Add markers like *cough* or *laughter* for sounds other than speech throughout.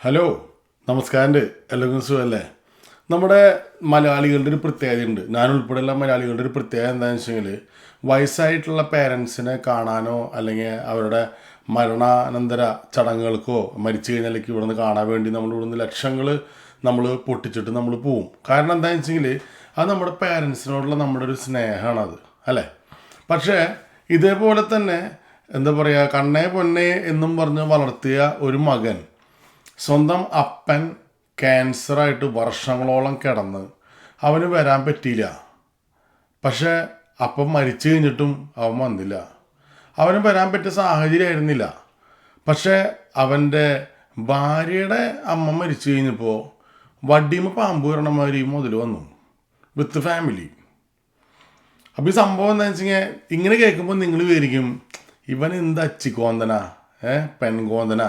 Hello നമസ്കാരം എല്ലാവർക്കും സുഖമല്ലേ നമ്മുടെ മലയാളികളുടെ ഒരു പ്രത്യേകതയുണ്ട്. ഞാൻ ഉൾപ്പെടെയുള്ള മലയാളികളുടെ ഒരു പ്രത്യേകത എന്താണെന്ന് വെച്ചെങ്കിൽ വയസ്സായിട്ടുള്ള പേരൻസിനെ കാണാനോ അല്ലെങ്കിൽ അവരുടെ മരണാനന്തര ചടങ്ങുകൾക്കോ മരിച്ചു കഴിഞ്ഞാലേക്ക് ഇവിടുന്ന് കാണാൻ വേണ്ടി നമ്മൾ ഇവിടുന്ന് ലക്ഷങ്ങൾ നമ്മൾ പൊട്ടിച്ചിട്ട് നമ്മൾ പോവും. കാരണം എന്താണെന്ന് വെച്ചെങ്കിൽ അത് നമ്മുടെ പേരൻസിനോടുള്ള നമ്മുടെ ഒരു സ്നേഹമാണ് അത് അല്ലേ? പക്ഷേ ഇതേപോലെ തന്നെ എന്താ പറയുക കണ്ണേ പൊന്നേ എന്നും പറഞ്ഞ് വളർത്തിയ ഒരു മകൻ സ്വന്തം അപ്പൻ ക്യാൻസറായിട്ട് വർഷങ്ങളോളം കിടന്ന് അവന് വരാൻ പറ്റിയില്ല. പക്ഷേ അപ്പം മരിച്ചു കഴിഞ്ഞിട്ടും അവൻ വന്നില്ല. അവന് വരാൻ പറ്റിയ സാഹചര്യമായിരുന്നില്ല പക്ഷേ അവന്റെ ഭാര്യയുടെ അമ്മ മരിച്ചു കഴിഞ്ഞപ്പോൾ വടിമ പാമ്പ് വരണമാതിരി മുതൽ വന്നു. With family. അപ്പോൾ ഈ സംഭവം എന്താ വെച്ചാൽ ഇങ്ങനെ കേൾക്കുമ്പോൾ നിങ്ങൾ വിചാരിക്കും ഇവൻ എന്ത് അച്ചിക്കോന്തന? ഏ പെൺകോന്തന?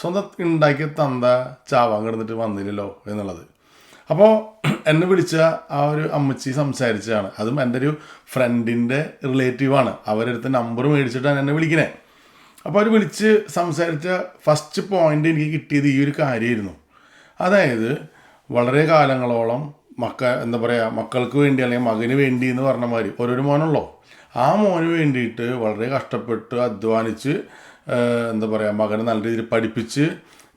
സ്വന്തം ഉണ്ടാക്കിയ തന്ത ചാവാൻ കിടന്നിട്ട് വന്നില്ലല്ലോ എന്നുള്ളത്. അപ്പോൾ എന്നെ വിളിച്ച ആ ഒരു അമ്മച്ചി സംസാരിച്ചതാണ്. അതും എന്റെ ഒരു ഫ്രണ്ടിന്റെ റിലേറ്റീവാണ് അവരെടുത്ത് നമ്പർ മേടിച്ചിട്ടാണ് എന്നെ വിളിക്കണേ. അപ്പോൾ അവർ വിളിച്ച് സംസാരിച്ച ഫസ്റ്റ് പോയിന്റ് എനിക്ക് കിട്ടിയത് ഈ ഒരു കാര്യമായിരുന്നു. അതായത് വളരെ കാലങ്ങളോളം മക്ക എന്താ പറയുക മക്കൾക്ക് വേണ്ടി അല്ലെങ്കിൽ മകന് വേണ്ടി എന്ന് പറഞ്ഞ മാതിരി ഓരോരു മോനുള്ളോ ആ മോന് വേണ്ടിയിട്ട് വളരെ കഷ്ടപ്പെട്ട് അധ്വാനിച്ച് എന്താ പറയുക മകനെ നല്ല രീതിയിൽ പഠിപ്പിച്ച്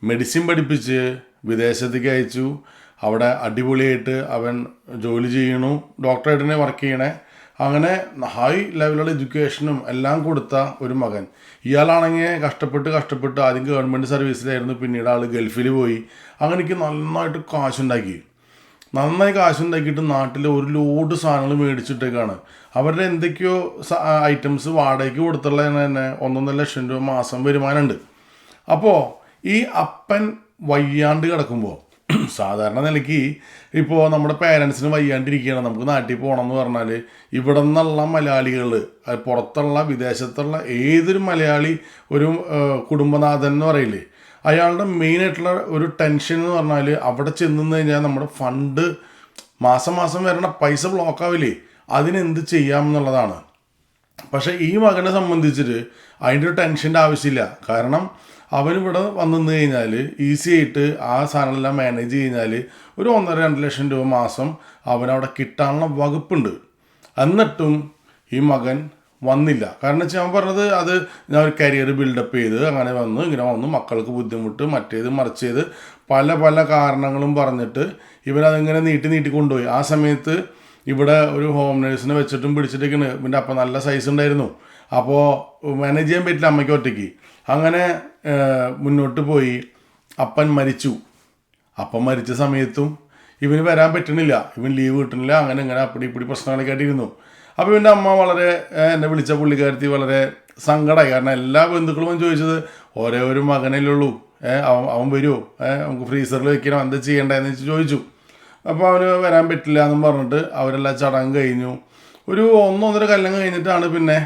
മെഡിസിൻ പഠിപ്പിച്ച് വിദേശത്തേക്ക് അയച്ചു. അവിടെ അടിപൊളിയായിട്ട് അവൻ ജോലി ചെയ്യണു ഡോക്ടറായിട്ട് വർക്ക് ചെയ്യണേ. അങ്ങനെ ഹൈ ലെവലുള്ള എഡ്യൂക്കേഷനും എല്ലാം കൊടുത്ത ഒരു മകൻ. ഇയാളാണെങ്കിൽ കഷ്ടപ്പെട്ട് കഷ്ടപ്പെട്ട് ആദ്യം ഗവൺമെന്റ് സർവീസിലായിരുന്നു പിന്നീട് ആൾ ഗൾഫിൽ പോയി. അങ്ങനെയൊക്കെ നന്നായിട്ട് കാശുണ്ടാക്കി. നന്നായി കാശുണ്ടാക്കിയിട്ട് നാട്ടിൽ ഒരു ലോഡ് സാധനങ്ങൾ മേടിച്ചിട്ടേക്കാണ്. അവരുടെ എന്തൊക്കെയോ ഐറ്റംസ് വാടകയ്ക്ക് കൊടുത്തുള്ള തന്നെ ഒന്നൊന്നര ലക്ഷം രൂപ മാസം വരുമാനമുണ്ട്. അപ്പോൾ ഈ അപ്പൻ വയ്യാണ്ട് കിടക്കുമ്പോൾ *clears throat* സാധാരണ നിലയ്ക്ക് ഇപ്പോൾ നമ്മുടെ പേരൻസിന് വയ്യാണ്ടിരിക്കുകയാണ്. നമുക്ക് നാട്ടിൽ പോകണം എന്ന് പറഞ്ഞാൽ ഇവിടെ നിന്നുള്ള മലയാളികൾ പുറത്തുള്ള വിദേശത്തുള്ള ഏതൊരു മലയാളി ഒരു കുടുംബനാഥൻ എന്ന് പറയില്ലേ അയാളുടെ മെയിനായിട്ടുള്ള ഒരു ടെൻഷൻ എന്ന് പറഞ്ഞാൽ അവിടെ ചെന്ന് കഴിഞ്ഞാൽ നമ്മുടെ ഫണ്ട് മാസം മാസം വരണ പൈസ ബ്ലോക്ക് ആവില്ലേ? അതിനെന്ത് ചെയ്യാം എന്നുള്ളതാണ് പക്ഷേ ഈ മകനെ സംബന്ധിച്ചിട്ട് അതിന്റെ ഒരു ടെൻഷന്റെ ആവശ്യമില്ല. കാരണം അവനിവിടെ വന്നു കഴിഞ്ഞാൽ ഈസി ആയിട്ട് ആ സാധനമെല്ലാം മാനേജ് കഴിഞ്ഞാൽ ഒരു ഒന്നര രണ്ട് ലക്ഷം രൂപ മാസം അവനവിടെ കിട്ടാനുള്ള വകുപ്പുണ്ട്. എന്നിട്ടും ഈ മകൻ വന്നില്ല. കാരണം വെച്ചാൽ ഞാൻ പറഞ്ഞത് അത് ഞാൻ ഒരു കരിയർ ബിൽഡപ്പ് ചെയ്ത് അങ്ങനെ വന്നു ഇങ്ങനെ വന്നു മക്കൾക്ക് ബുദ്ധിമുട്ട് മറ്റേത് മറിച്ചത് പല പല കാരണങ്ങളും പറഞ്ഞിട്ട് ഇവനതിങ്ങനെ നീട്ടി നീട്ടി കൊണ്ടുപോയി. ആ സമയത്ത് ഇവിടെ ഒരു ഹോം നേഴ്സിനെ വെച്ചിട്ടും പിടിച്ചിട്ടൊക്കെയാണ് പിന്നെ അപ്പം നല്ല സൈസ് ഉണ്ടായിരുന്നു. അപ്പോൾ മാനേജ് ചെയ്യാൻ പറ്റില്ല അമ്മയ്ക്ക് ഒറ്റയ്ക്ക്. അങ്ങനെ മുന്നോട്ട് പോയി. അപ്പൻ മരിച്ചു. അപ്പം മരിച്ച സമയത്തും ഇവന് വരാൻ പറ്റണില്ല. ഇവൻ ലീവ് കിട്ടണില്ല. അങ്ങനെ ഇങ്ങനെ അപ്പടി ഇപ്പടി പ്രശ്നങ്ങളൊക്കെ ആയിട്ടിരുന്നു അപ്പോൾ ഇവന്റെ അമ്മ വളരെ എന്നെ വിളിച്ച പുള്ളിക്കാരത്തി വളരെ സങ്കടമായി കാരണം എല്ലാ ബന്ധുക്കളും ചോദിച്ചത് ഒരേ ഒരു മകനല്ലേ ഉള്ളൂ. അവൻ അവൻ വരുമോ നമുക്ക് ഫ്രീസറിൽ വെക്കണം? എന്താ ചെയ്യേണ്ടതെന്ന് വെച്ച് ചോദിച്ചു. അപ്പോൾ അവന് വരാൻ പറ്റില്ല എന്നും പറഞ്ഞിട്ട് അവരെല്ലാം ചടങ്ങ് കഴിഞ്ഞു. ഒരു ഒന്നൊന്നര കല്ലം കഴിഞ്ഞിട്ടാണ് പിന്നെ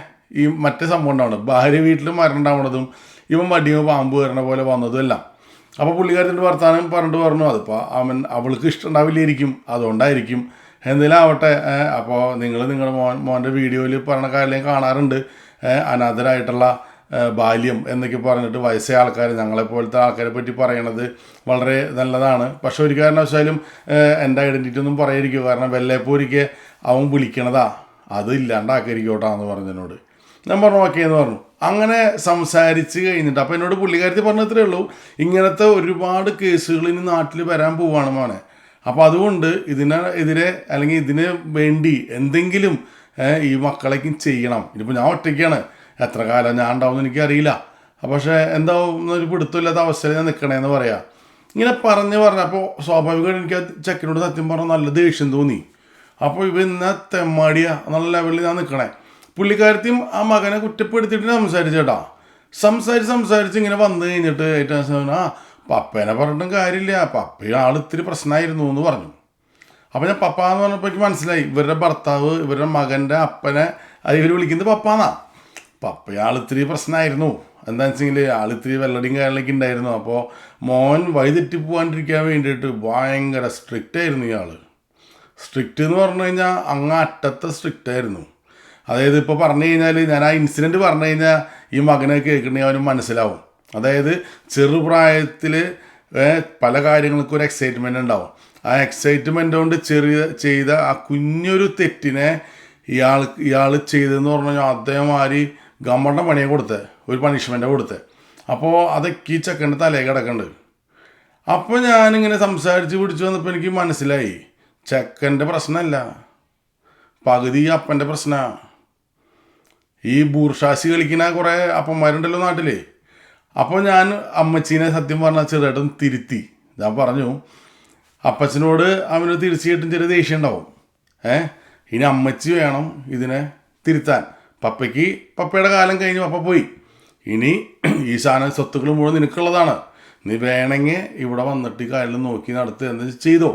ഈ മറ്റേ സംഭവം ഉണ്ടാവുന്നത്. ഭാര്യ വീട്ടിൽ മരണം ഉണ്ടാവുന്നതും ഇവൻ വടിയോ പാമ്പ് വരണ പോലെ വന്നതും എല്ലാം. അപ്പോൾ പുള്ളിക്കാരത്തിന്റെ വർത്താനം പറഞ്ഞിട്ട് പറഞ്ഞു അതിപ്പോൾ അവൻ അവൾക്ക് ഇഷ്ടമുണ്ടാവില്ലായിരിക്കും അതുകൊണ്ടായിരിക്കും. എന്തെങ്കിലും ആവട്ടെ അപ്പോൾ നിങ്ങൾ നിങ്ങളുടെ മോൻ മോന്റെ വീഡിയോയിൽ പറഞ്ഞ കാര്യം കാണാറുണ്ട്. അനാഥരായിട്ടുള്ള ബാല്യം എന്നൊക്കെ പറഞ്ഞിട്ട് വയസ്സായ ആൾക്കാർ ഞങ്ങളെപ്പോലത്തെ ആൾക്കാരെ പറ്റി പറയണത് വളരെ നല്ലതാണ്. പക്ഷെ ഒരു കാരണവശാലും എന്റെ ഐഡന്റിറ്റി ഒന്നും പറയാതിരിക്കും കാരണം വെള്ളേപ്പൂരിക്ക് അവൻ വിളിക്കണതാ. അത് ഇല്ലാണ്ടാക്കിയിരിക്കോട്ടാ എന്ന് പറഞ്ഞതിനോട് ഞാൻ പറഞ്ഞു ഓക്കെ എന്ന് പറഞ്ഞു. അങ്ങനെ സംസാരിച്ച് കഴിഞ്ഞിട്ട് അപ്പോൾ എന്നോട് പുള്ളിക്കാരത്തി പറഞ്ഞത്രേ ഉള്ളൂ ഇങ്ങനത്തെ ഒരുപാട് കേസുകൾ ഇനി നാട്ടിൽ വരാൻ പോവാണ് മോനെ. അപ്പോൾ അതുകൊണ്ട് ഇതിനെതിരെ അല്ലെങ്കിൽ ഇതിന് വേണ്ടി എന്തെങ്കിലും ഈ മക്കളേക്കും ചെയ്യണം. ഇതിപ്പോൾ ഞാൻ ഒറ്റയ്ക്കാണ്. എത്ര കാലം ഞാൻ ഉണ്ടാവുമെന്ന് എനിക്കറിയില്ല പക്ഷേ എന്താ ഒരു പിടുത്തമില്ലാത്ത അവസ്ഥയിൽ ഞാൻ നിൽക്കണേന്ന് പറയാം. ഇങ്ങനെ പറഞ്ഞ് പറഞ്ഞപ്പോൾ സ്വാഭാവികമായിട്ട് എനിക്ക് ആ ചെക്കനോട് സത്യം പറഞ്ഞാൽ നല്ല ദേഷ്യം തോന്നി. അപ്പോൾ ഇവ ഇന്ന തെമ്മാടിയ എന്നുള്ള ലെവലിൽ ഞാൻ നിൽക്കണേ പുള്ളിക്കാരത്തിയും ആ മകനെ കുറ്റപ്പെടുത്തിയിട്ട് സംസാരിച്ചേട്ടാ. സംസാരിച്ച് സംസാരിച്ച് ഇങ്ങനെ വന്നു കഴിഞ്ഞിട്ട് ഏറ്റവും ആ പപ്പേനെ പറഞ്ഞിട്ടും കാര്യമില്ല. പപ്പ ആൾ ഇത്തിരി പ്രശ്നമായിരുന്നു എന്ന് പറഞ്ഞു. അപ്പോൾ ഞാൻ പപ്പ എന്ന് പറഞ്ഞപ്പോൾ എനിക്ക് മനസ്സിലായി. ഇവരുടെ ഭർത്താവ് ഇവരുടെ മകന്റെ അപ്പനെ ഇവർ വിളിക്കുന്നത് പപ്പാന്നാ. പപ്പ ആൾ ഇത്തിരി പ്രശ്നമായിരുന്നു എന്താണെന്ന് വെച്ചെങ്കിൽ ആൾ ഇത്തിരി വെള്ളടിയും കാര്യങ്ങളൊക്കെ ഉണ്ടായിരുന്നു അപ്പോൾ മോൻ വഴിതെറ്റി പോകാണ്ടിരിക്കാൻ വേണ്ടിയിട്ട് ഭയങ്കര സ്ട്രിക്റ്റ് ആയിരുന്നു ഇയാൾ സ്ട്രിക്റ്റ് എന്ന് പറഞ്ഞു കഴിഞ്ഞാൽ അങ്ങ് അറ്റത്തെ സ്ട്രിക്റ്റ് ആയിരുന്നു. അതായത് ഇപ്പോൾ പറഞ്ഞു കഴിഞ്ഞാൽ ഞാൻ ആ ഇൻസിഡന്റ് പറഞ്ഞു കഴിഞ്ഞാൽ ഈ മകനെ കേൾക്കണമെങ്കിൽ അവന് മനസ്സിലാവും. അതായത് ചെറുപ്രായത്തിൽ പല കാര്യങ്ങൾക്കും ഒരു എക്സൈറ്റ്മെന്റ് ഉണ്ടാവും. ആ എക്സൈറ്റ്മെന്റ് കൊണ്ട് ചെറിയ ചെയ്ത ആ കുഞ്ഞൊരു തെറ്റിനെ ഇയാൾ ഇയാൾ ചെയ്തതെന്ന് പറഞ്ഞു കഴിഞ്ഞാൽ അതേമാതിരി ഗവൺമെന്റ് പണിയെ കൊടുത്ത് ഒരു പണിഷ്മെന്റ് കൊടുത്ത്. അപ്പോൾ അത് ഈ ചെക്കന്റെ തലേ കിടക്കുന്നുണ്ട് അപ്പോൾ ഞാനിങ്ങനെ സംസാരിച്ച് പിടിച്ചു വന്നപ്പോൾ എനിക്ക് മനസ്സിലായി ചെക്കന്റെ പ്രശ്നമല്ല പകുതി അപ്പന്റെ പ്രശ്നമാണ് ഈ ബൂർഷാസി കളിക്കുന്ന കുറേ അപ്പന്മാരുണ്ടല്ലോ നാട്ടിൽ അപ്പോൾ ഞാൻ അമ്മച്ചീനെ സത്യം പറഞ്ഞാൽ ചെറുതായിട്ടും തിരുത്തി. ഞാൻ പറഞ്ഞു അപ്പച്ചനോട് അവന് തീർച്ചയായിട്ടും ചെറിയ ദേഷ്യം ഉണ്ടാവും. ഏ? ഇനി അമ്മച്ചി വേണം ഇതിനെ തിരുത്താൻ. പപ്പയ്ക്ക് പപ്പയുടെ കാലം കഴിഞ്ഞ് പപ്പ പോയി. ഇനി ഈ സാധനം സ്വത്തുക്കൾ മുഴുവൻ നിനക്കുള്ളതാണ്. നീ വേണമെങ്കിൽ ഇവിടെ വന്നിട്ട് ഈ കാര്യം നോക്കി നടത്തുക എന്താ ചെയ്തോ.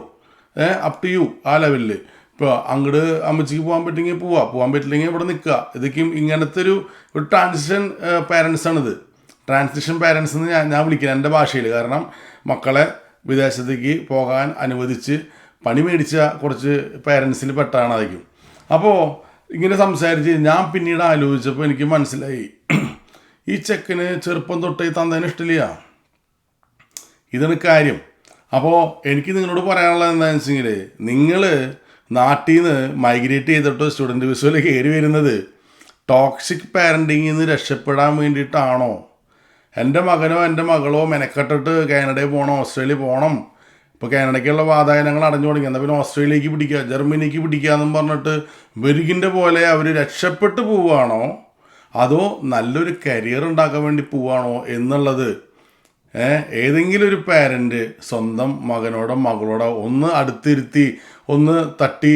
ഏ അപ് ടു യു ആ ലെവലിൽ ഇപ്പോൾ അങ്ങോട്ട് അമ്മച്ചിക്ക് പോകാൻ പറ്റുമെങ്കിൽ പോവാം പോകാൻ പറ്റില്ലെങ്കിൽ ഇവിടെ നിൽക്കുക. ഇതൊക്കെയും ഇങ്ങനത്തെ ഒരു ഒരു ട്രാൻസിഷൻ പാരൻസ് ആണിത്. ട്രാൻസിഷൻ പാരൻസ് എന്ന് ഞാൻ ഞാൻ വിളിക്കുന്നത് എന്റെ ഭാഷയിൽ. കാരണം മക്കളെ വിദേശത്തേക്ക് പോകാൻ അനുവദിച്ച് പണി മേടിച്ച കുറച്ച് പാരൻസിൽ പെട്ടാണ് അതൊക്കെയും അപ്പോൾ ഇങ്ങനെ സംസാരിച്ച് ഞാൻ പിന്നീട് ആലോചിച്ചപ്പോൾ എനിക്ക് മനസ്സിലായി. ഈ ചെക്കന് ചെറുപ്പം തൊട്ടേ തന്നതിന് ഇഷ്ടമില്ല. ഇതാണ് കാര്യം. അപ്പോൾ എനിക്ക് നിങ്ങളോട് പറയാനുള്ളത് എന്താണെന്ന് വെച്ചെങ്കിൽ നിങ്ങൾ നാട്ടിൽ നിന്ന് മൈഗ്രേറ്റ് ചെയ്തിട്ട് സ്റ്റുഡന്റ് വിസുവൽ കയറി വരുന്നത് ടോക്സിക് പാരന്റിങ്ങിൽ നിന്ന് രക്ഷപ്പെടാൻ വേണ്ടിയിട്ടാണോ? എന്റെ മകനോ എന്റെ മകളോ മെനക്കെട്ടിട്ട് കാനഡയിൽ പോകണം ഓസ്ട്രേലിയ പോകണം ഇപ്പോൾ കാനഡയ്ക്കുള്ള വാതായനങ്ങൾ അടഞ്ഞു തുടങ്ങി. എന്നാൽ പിന്നെ ഓസ്ട്രേലിയക്ക് പിടിക്കുക ജർമ്മനിക്ക് പിടിക്കുക എന്നും പറഞ്ഞിട്ട് വെരുകിന്റെ പോലെ അവർ രക്ഷപ്പെട്ട് പോവുകയാണോ? അതോ നല്ലൊരു കരിയർ ഉണ്ടാക്കാൻ വേണ്ടി പോവുകയാണോ എന്നുള്ളത്? ഏതെങ്കിലും ഒരു പാരന്റ് സ്വന്തം മകനോടോ മകളോടോ ഒന്ന് അടുത്തിരുത്തി ഒന്ന് തട്ടി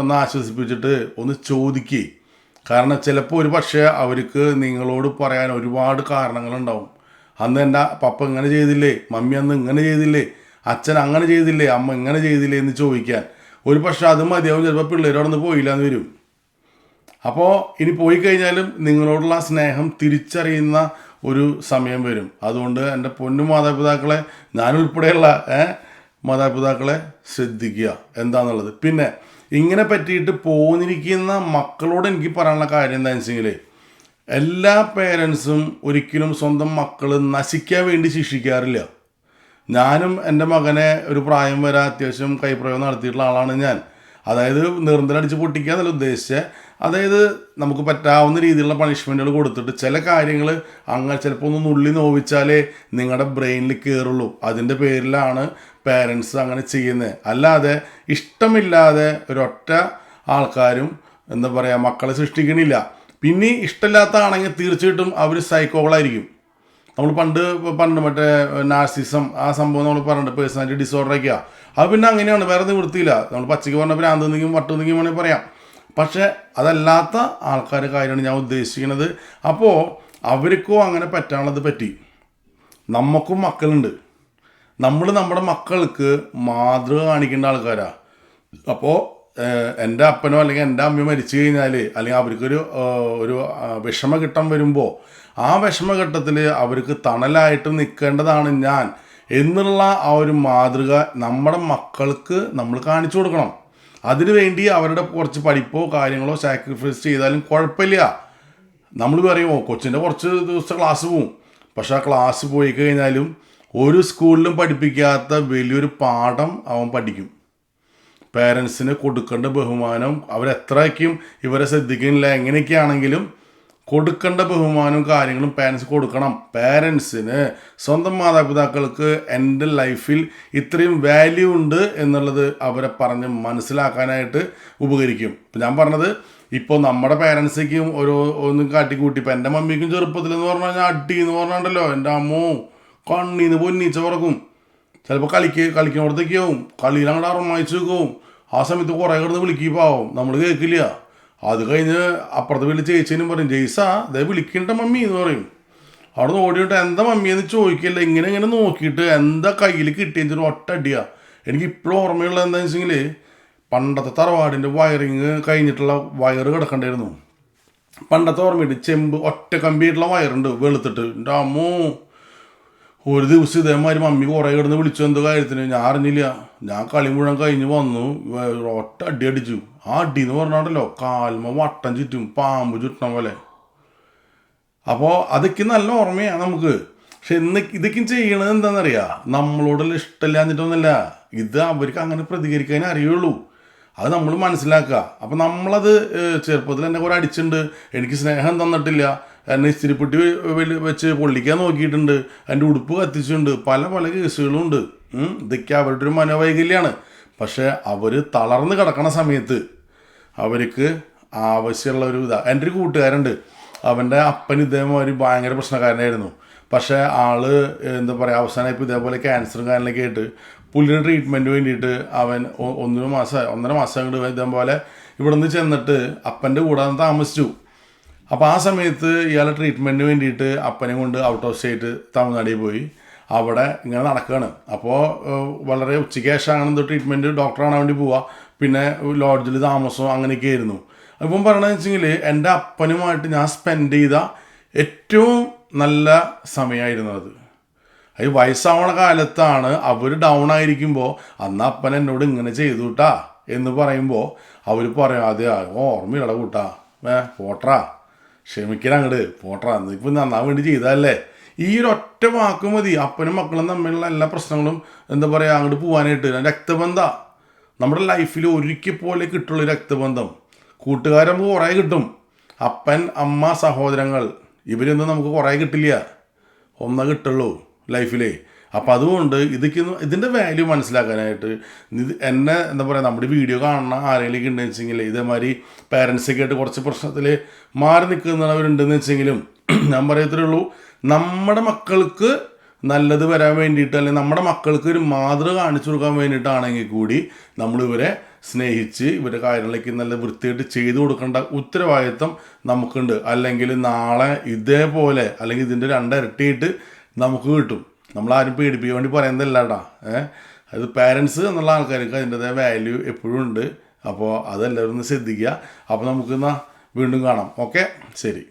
ഒന്ന് ആശ്വസിപ്പിച്ചിട്ട് ഒന്ന് ചോദിക്കുക കാരണം ചിലപ്പോൾ ഒരു പക്ഷേ അവർക്ക് നിങ്ങളോട് പറയാൻ ഒരുപാട് കാരണങ്ങളുണ്ടാവും. അന്ന് എന്റെ പപ്പ ഇങ്ങനെ ചെയ്തില്ലേ? മമ്മി അന്ന് ഇങ്ങനെ ചെയ്തില്ലേ? അച്ഛൻ അങ്ങനെ ചെയ്തില്ലേ അമ്മ ഇങ്ങനെ ചെയ്തില്ലേ എന്ന് ചോദിക്കാൻ. ഒരു പക്ഷേ അത് മതിയാവും ചിലപ്പോൾ പിള്ളേരോടൊന്ന് പോയില്ല എന്ന് വരും. അപ്പോൾ ഇനി പോയി കഴിഞ്ഞാലും നിങ്ങളോടുള്ള സ്നേഹം തിരിച്ചറിയുന്ന ഒരു സമയം വരും. അതുകൊണ്ട് എന്റെ പൊന്നു മാതാപിതാക്കളെ ഞാനുൾപ്പെടെയുള്ള മാതാപിതാക്കളെ ശ്രദ്ധിക്കുക. എന്താണെന്നുള്ളത് പിന്നെ ഇങ്ങനെ പറ്റിയിട്ട് പോന്നിരിക്കുന്ന മക്കളോട് എനിക്ക് പറയാനുള്ള കാര്യം എന്താണെന്ന് വെച്ചെങ്കിൽ എല്ലാ പേരൻസും ഒരിക്കലും സ്വന്തം മക്കൾ നശിക്കാൻ വേണ്ടി ശിക്ഷിക്കാറില്ല. ഞാനും എന്റെ മകനെ ഒരു പ്രായം വരെ അത്യാവശ്യം കൈപ്രയോഗം നടത്തിയിട്ടുള്ള ആളാണ് ഞാൻ. അതായത് നിർന്തലടിച്ച് പൊട്ടിക്കുക എന്നല്ല ഉദ്ദേശിച്ചത് അതായത് നമുക്ക് പറ്റാവുന്ന രീതിയിലുള്ള പണിഷ്മെന്റുകൾ കൊടുത്തിട്ട് ചില കാര്യങ്ങൾ അങ്ങനെ ചിലപ്പോൾ ഒന്ന് നുള്ളി നോവിച്ചാലേ നിങ്ങളുടെ ബ്രെയിനിൽ കയറുള്ളൂ അതിന്റെ പേരിലാണ് പേരൻസ് അങ്ങനെ ചെയ്യുന്നത് അല്ലാതെ ഇഷ്ടമില്ലാതെ ഒരൊറ്റ ആൾക്കാരും എന്താ പറയുക മക്കളെ സൃഷ്ടിക്കണില്ല. പിന്നെ ഇഷ്ടമില്ലാത്ത ആണെങ്കിൽ തീർച്ചയായിട്ടും അവർ സൈക്കോകളായിരിക്കും നമ്മൾ പണ്ട് പണ്ട് മറ്റേ നാർസിസം ആ സംഭവം നമ്മൾ പറഞ്ഞിട്ട് പേഴ്സണാലിറ്റി ഡിസോർഡർ ഒക്കെ അത് പിന്നെ അങ്ങനെയാണ് വേറെ നിവൃത്തിയില്ല. നമ്മൾ പച്ചയ്ക്ക് പറഞ്ഞ ഭ്രാന്ത് എന്തെങ്കിലും വട്ട് എന്തെങ്കിലും വേണമെങ്കിൽ പറയാം. പക്ഷേ അതല്ലാത്ത ആൾക്കാർ കാര്യമാണ് ഞാൻ ഉദ്ദേശിക്കുന്നത് അപ്പോൾ അവർക്കോ അങ്ങനെ പറ്റാനുള്ളത് പറ്റി. നമുക്കും മക്കളുണ്ട്. നമ്മൾ നമ്മുടെ മക്കൾക്ക് മാതൃക കാണിക്കേണ്ട ആൾക്കാരാണ് അപ്പോൾ എന്റെ അപ്പനോ അല്ലെങ്കിൽ എന്റെ അമ്മയോ മരിച്ചു കഴിഞ്ഞാൽ അല്ലെങ്കിൽ അവർക്കൊരു ഒരു വിഷമഘട്ടം വരുമ്പോൾ ആ വിഷമഘട്ടത്തിൽ അവർക്ക് തണലായിട്ട് നിൽക്കേണ്ടതാണ് ഞാൻ എന്നുള്ള ആ ഒരു മാതൃക നമ്മുടെ മക്കൾക്ക് നമ്മൾ കാണിച്ചു കൊടുക്കണം. അതിനു വേണ്ടി അവരുടെ കുറച്ച് പഠിപ്പോ കാര്യങ്ങളോ സാക്രിഫൈസ് ചെയ്താലും കുഴപ്പമില്ല. നമ്മൾ പറയുമോ കൊച്ചിന്റെ കുറച്ച് ദിവസത്തെ ക്ലാസ് പോവും. പക്ഷെ ആ ക്ലാസ് പോയി കഴിഞ്ഞാലും ഒരു സ്കൂളിലും പഠിപ്പിക്കാത്ത വലിയൊരു പാഠം അവൻ പഠിക്കും. പേരൻസിന് കൊടുക്കേണ്ട ബഹുമാനം അവരെത്രയ്ക്കും ഇവരെ ശ്രദ്ധിക്കുന്നില്ല. എങ്ങനെയൊക്കെയാണെങ്കിലും കൊടുക്കേണ്ട ബഹുമാനവും കാര്യങ്ങളും പാരൻസ് കൊടുക്കണം. പാരൻസിന് സ്വന്തം മാതാപിതാക്കൾക്ക് എന്റെ ലൈഫിൽ ഇത്രയും വാല്യൂ ഉണ്ട് എന്നുള്ളത് അവരെ പറഞ്ഞ് മനസ്സിലാക്കാനായിട്ട് ഉപകരിക്കും. ഇപ്പം ഞാൻ പറഞ്ഞത് ഇപ്പോൾ നമ്മുടെ പേരൻസിക്കും ഓരോ ഒന്നും കാട്ടിക്കൂട്ടി. ഇപ്പം എന്റെ മമ്മിക്കും ചെറുപ്പത്തിൽ എന്ന് പറഞ്ഞു കഴിഞ്ഞാൽ അടി എന്ന് പറഞ്ഞാണ്ടല്ലോ എന്റെ അമ്മോ കണ്ണീന്ന് പൊന്നീച്ച പറക്കും ചിലപ്പോൾ കളിക്ക് കളിക്കുന്നിടത്തേക്ക് ആവും. കളിയിൽ അങ്ങോട്ട് അറമായിച്ച് വെക്കും ആ സമയത്ത് കുറേ കിടന്ന് വിളിക്കിപ്പാവും നമ്മൾ കേൾക്കില്ല. അത് കഴിഞ്ഞ് അപ്പുറത്തെ വീട്ടിൽ ചേച്ചീനും പറയും ജെയ്സാ ദേ വിളിക്കണ്ട മമ്മി എന്ന് പറയും. അവിടെ നിന്ന് ഓടിയിട്ട് എന്താ മമ്മി? എന്ന് ചോദിക്കില്ല. ഇങ്ങനെ ഇങ്ങനെ നോക്കിയിട്ട് എന്താ കയ്യിൽ കിട്ടിയെന്ന് ഒറ്റ അടിയാ. എനിക്ക് ഇപ്പോഴും ഓർമ്മയുള്ള എന്താണെന്ന് വെച്ചെങ്കിൽ പണ്ടത്തെ തറവാടിന്റെ വയറിങ് കഴിഞ്ഞിട്ടുള്ള വയറ് കിടക്കണ്ടായിരുന്നു. പണ്ടത്തെ ഓർമ്മയുണ്ട് ചെമ്പ് ഒറ്റ കമ്പിയിട്ടുള്ള വയറുണ്ട് വെളുത്തിട്ട്. എന്റെ അമ്മോ ഒരു ദിവസം ഇതേമാതിരി മമ്മി കുറേ കിടന്ന് വിളിച്ചു എന്തോ കാര്യത്തിന്? ഞാൻ അറിഞ്ഞില്ല. ഞാൻ കളി മുഴുവൻ കഴിഞ്ഞ് വന്നു. ഒറ്റ അടി അടിച്ചു. ആ അടി എന്ന് പറഞ്ഞാണ്ടല്ലോ കാൽമ വട്ടം ചുറ്റും പാമ്പ് ചുറ്റണം പോലെ. അപ്പോൾ അതൊക്കെ നല്ല ഓർമ്മയാണ് നമുക്ക്. പക്ഷെ ഇന്ന് ഇതൊക്കെ ചെയ്യണത് എന്താണെന്നറിയാം നമ്മളോടുള്ള ഇഷ്ടമില്ലാഞ്ഞിട്ടൊന്നുമല്ല. ഇത് അവർക്ക് അങ്ങനെ പ്രതികരിക്കാൻ അറിയുള്ളൂ. അത് നമ്മൾ മനസ്സിലാക്കുക. അപ്പം നമ്മളത് ചെറുപ്പത്തിൽ എന്നെ കുറേ അടിച്ചിട്ടുണ്ട്. എനിക്ക് സ്നേഹം തന്നിട്ടില്ല. എന്നെ ഇസ്തിരിപ്പെട്ടി വെച്ച് പൊള്ളിക്കാൻ നോക്കിയിട്ടുണ്ട്. എന്റെ ഉടുപ്പ് കത്തിച്ചിട്ടുണ്ട്. പല പല കേസുകളും ഉണ്ട്. ഇതൊക്കെ അവരുടെ ഒരു മനോവൈകല്യമാണ് പക്ഷേ അവർ തളർന്ന് കിടക്കണ സമയത്ത് അവർക്ക് ആവശ്യമുള്ള ഒരു ഇതാണ് എന്റെ ഒരു കൂട്ടുകാരുണ്ട് അവന്റെ അപ്പൻ ഇതേമാതിരി ഭയങ്കര പ്രശ്നക്കാരനായിരുന്നു. പക്ഷേ ആൾ എന്താ പറയുക അവസാനം ഇപ്പോൾ ഇതേപോലെ ക്യാൻസറും കാര്യങ്ങളൊക്കെ ആയിട്ട് പുള്ളിയുടെ ട്രീറ്റ്മെന്റ് വേണ്ടിയിട്ട് അവൻ ഒന്നര മാസം ഒന്നര മാസം അങ്ങോട്ട് ഇതേപോലെ ഇവിടെ നിന്ന് ചെന്നിട്ട് അപ്പന്റെ കൂടെ താമസിച്ചു. അപ്പോൾ ആ സമയത്ത് ഇയാളെ ട്രീറ്റ്മെന്റിന് വേണ്ടിയിട്ട് അപ്പനെ കൊണ്ട് ഔട്ട് ഓഫ് സ്റ്റേറ്റ് തമിഴ്നാട്ടിൽ പോയി. അവിടെ ഇങ്ങനെ നടക്കുകയാണ് അപ്പോൾ വളരെ ഉച്ചയ്ക്ക് എന്തോ ട്രീറ്റ്മെന്റ് ഡോക്ടറാണ് വേണ്ടി പോവുക പിന്നെ ലോഡ്ജിൽ താമസവും അങ്ങനെയൊക്കെ ആയിരുന്നു. അപ്പം പറയണതെന്ന് വെച്ചെങ്കിൽ എന്റെ അപ്പനുമായിട്ട് ഞാൻ സ്പെൻഡ് ചെയ്ത ഏറ്റവും നല്ല സമയമായിരുന്നു അത്. അത് വയസ്സാവണ കാലത്താണ് അവർ ഡൗൺ ആയിരിക്കുമ്പോൾ അന്ന് അപ്പൻ എന്നോട് ഇങ്ങനെ ചെയ്തു കൂട്ടാ എന്ന് പറയുമ്പോൾ അവർ പറയും അതെ ഓർമ്മയില്ലട കൂട്ടാ. ഏ പോട്രാ ക്ഷമിക്കണം അങ്ങോട്ട് പോട്ടാ ഇപ്പം നന്നാൻ വേണ്ടി ചെയ്തതല്ലേ? ഈ ഒരു ഒറ്റ വാക്ക് മതി. അപ്പനും മക്കളും തമ്മിലുള്ള എല്ലാ പ്രശ്നങ്ങളും എന്താ പറയുക അങ്ങോട്ട് പോകാനായിട്ട് രക്തബന്ധ. നമ്മുടെ ലൈഫിൽ ഒരിക്കൽ പോലെ കിട്ടുള്ള രക്തബന്ധം. കൂട്ടുകാരൻ നമുക്ക് കുറേ കിട്ടും. അപ്പൻ അമ്മ സഹോദരങ്ങൾ. ഇവരൊന്നും നമുക്ക് കുറേ കിട്ടില്ല. ഒന്നേ കിട്ടുള്ളൂ ലൈഫിലേ. അപ്പം അതുകൊണ്ട് ഇതൊക്കെ ഇതിന്റെ വാല്യൂ മനസ്സിലാക്കാനായിട്ട് ഇത് എന്നെ എന്താ പറയുക നമ്മുടെ വീഡിയോ കാണുന്ന ആരെങ്കിലും ഉണ്ടെന്ന് വെച്ചെങ്കിൽ ഇതേമാതിരി പാരൻസൊക്കെ ആയിട്ട് കുറച്ച് പ്രശ്നത്തിൽ മാറി നിൽക്കുന്നവരുണ്ടെന്ന് വെച്ചെങ്കിലും *clears throat* ഞാൻ പറയത്തേ ഉള്ളൂ. നമ്മുടെ മക്കൾക്ക് നല്ലത് വരാൻ വേണ്ടിയിട്ട് അല്ലെങ്കിൽ നമ്മുടെ മക്കൾക്ക് ഒരു മാതൃക കാണിച്ചു കൊടുക്കാൻ വേണ്ടിയിട്ടാണെങ്കിൽ കൂടി നമ്മൾ ഇവരെ സ്നേഹിച്ച് ഇവരുടെ കാര്യങ്ങളിലേക്ക് നല്ല വൃത്തിയായിട്ട് ചെയ്തു കൊടുക്കേണ്ട ഉത്തരവാദിത്വം നമുക്കുണ്ട്. അല്ലെങ്കിൽ നാളെ ഇതേപോലെ അല്ലെങ്കിൽ ഇതിന്റെ രണ്ടിരട്ടിയിട്ട് നമുക്ക് കിട്ടും. നമ്മളാരും പേടിപ്പിക്കാൻ വേണ്ടി പറയുന്നതല്ലാടാ. ഏഹ് അത് പാരൻസ് എന്നുള്ള ആൾക്കാർക്ക് അതിന്റെതായ വാല്യൂ എപ്പോഴും ഉണ്ട്. അപ്പോൾ അതെല്ലാവരും ഒന്ന് ശ്രദ്ധിക്കുക. അപ്പോൾ നമുക്കിന്ന് വീണ്ടും കാണാം. ഓക്കെ ശരി.